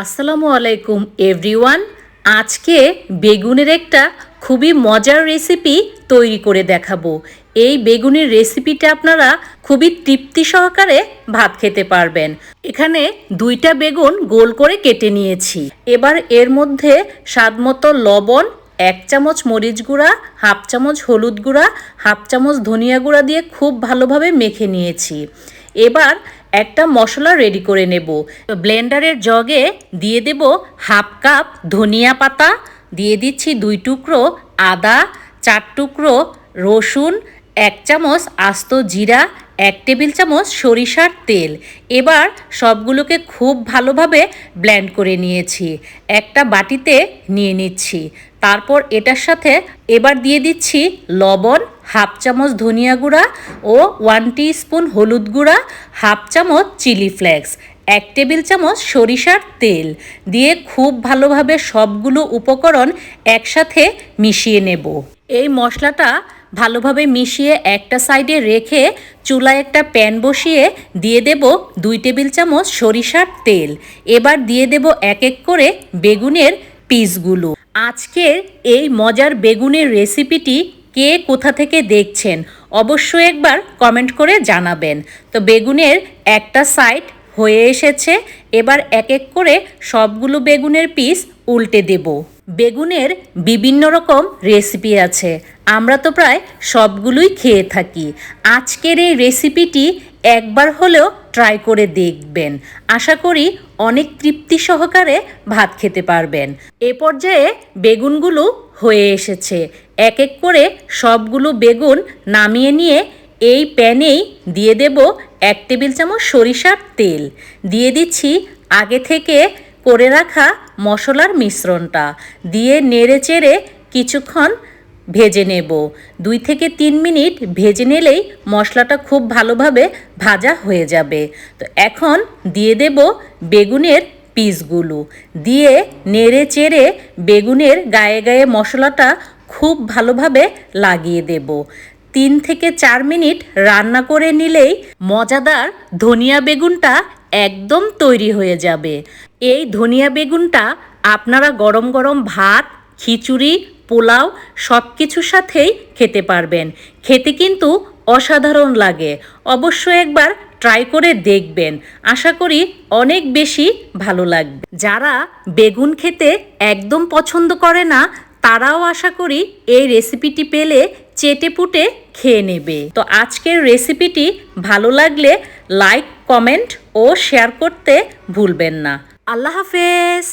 আসসালামু আলাইকুম, এভরিওয়ান। আজকে বেগুনের একটা খুবই মজার রেসিপি তৈরি করে দেখাবো। এই বেগুনের রেসিপিটা আপনারা খুবই তৃপ্তি সহকারে ভাত খেতে পারবেন। এখানে দুইটা বেগুন গোল করে কেটে নিয়েছি। এবার এর মধ্যে স্বাদমতো লবণ, এক চামচ মরিচ গুঁড়া, হাফ চামচ হলুদ গুঁড়া, হাফ চামচ ধনিয়া গুঁড়া দিয়ে খুব ভালোভাবে মেখে নিয়েছি। এবার একটা মশলা রেডি করে নেব। ব্লেন্ডারের জগে দিয়ে দেব হাফ কাপ ধনিয়া পাতা, দিয়ে দিচ্ছি দুই টুকরো আদা, চার টুকরো রসুন, এক চামচ আস্ত জিরা, এক টেবিল চামচ সরিষার তেল। এবার সবগুলোকে খুব ভালোভাবে ব্ল্যান্ড করে নিয়েছি। একটা বাটিতে নিয়ে নিচ্ছি। তারপর এটার সাথে এবার দিয়ে দিচ্ছি লবণ, হাফ চামচ ধনিয়া গুঁড়া ও ওয়ান স্পুন হলুদ গুঁড়া, হাফ চামচ চিলি ফ্লেক্স, এক টেবিল চামচ সরিষার তেল। দিয়ে খুব ভালোভাবে সবগুলো উপকরণ একসাথে মিশিয়ে নেব। এই মশলাটা ভালোভাবে মিশিয়ে একটা সাইডে রেখে চুলায় একটা প্যান বসিয়ে দিয়ে দেব দুই টেবিল চামচ সরিষার তেল। এবার দিয়ে দেব এক এক করে বেগুনের পিসগুলো। আজকের এই মজার বেগুনের রেসিপিটি কে কোথা থেকে দেখছেন অবশ্যই একবার কমেন্ট করে জানাবেন। তো বেগুনের একটা সাইড হয়ে এসেছে, এবার এক এক করে সবগুলো বেগুনের পিস উল্টে দেব। বেগুনের বিভিন্ন রকম রেসিপি আছে, আমরা তো প্রায় সবগুলোই খেয়ে থাকি। আজকের এই রেসিপিটি একবার হলেও ট্রাই করে দেখবেন। আশা করি অনেক তৃপ্তি সহকারে ভাত খেতে পারবেন। এ পর্যায়ে বেগুনগুলো হয়ে এসেছে। এক এক করে সবগুলো বেগুন নামিয়ে নিয়ে এই প্যানেই দিয়ে দেব এক টেবিল চামচ সরিষার তেল। দিয়ে দিচ্ছি আগে থেকে করে রাখা মশলার মিশ্রণটা। দিয়ে নেড়ে চেড়ে কিছুক্ষণ ভেজে নেব। দুই থেকে তিন মিনিট ভেজে নিলেই মশলাটা খুব ভালোভাবে ভাজা হয়ে যাবে। তো এখন দিয়ে দেব বেগুনের পিসগুলো। দিয়ে নেড়ে চেড়ে বেগুনের গায়ে গায়ে মশলাটা খুব ভালোভাবে লাগিয়ে দেব। তিন থেকে চার মিনিট রান্না করে নিলেই মজাদার ধনিয়া বেগুনটা একদম তৈরি হয়ে যাবে। এই ধনিয়া বেগুনটা আপনারা গরম গরম ভাত, খিচুড়ি পোলাও সব কিছুর সাথেই খেতে পারবেন। খেতে কিন্তু অসাধারণ লাগে। অবশ্য একবার ট্রাই করে দেখবেন। আশা করি অনেক বেশি ভালো লাগবে। যারা বেগুন খেতে একদম পছন্দ করে না, তারাও আশা করি এই রেসিপিটি পেলে চেটে পুটে খেয়ে নেবে। তো আজকের রেসিপিটি ভালো লাগলে লাইক, কমেন্ট ও শেয়ার করতে ভুলবেন না। আল্লাহ হাফেজ!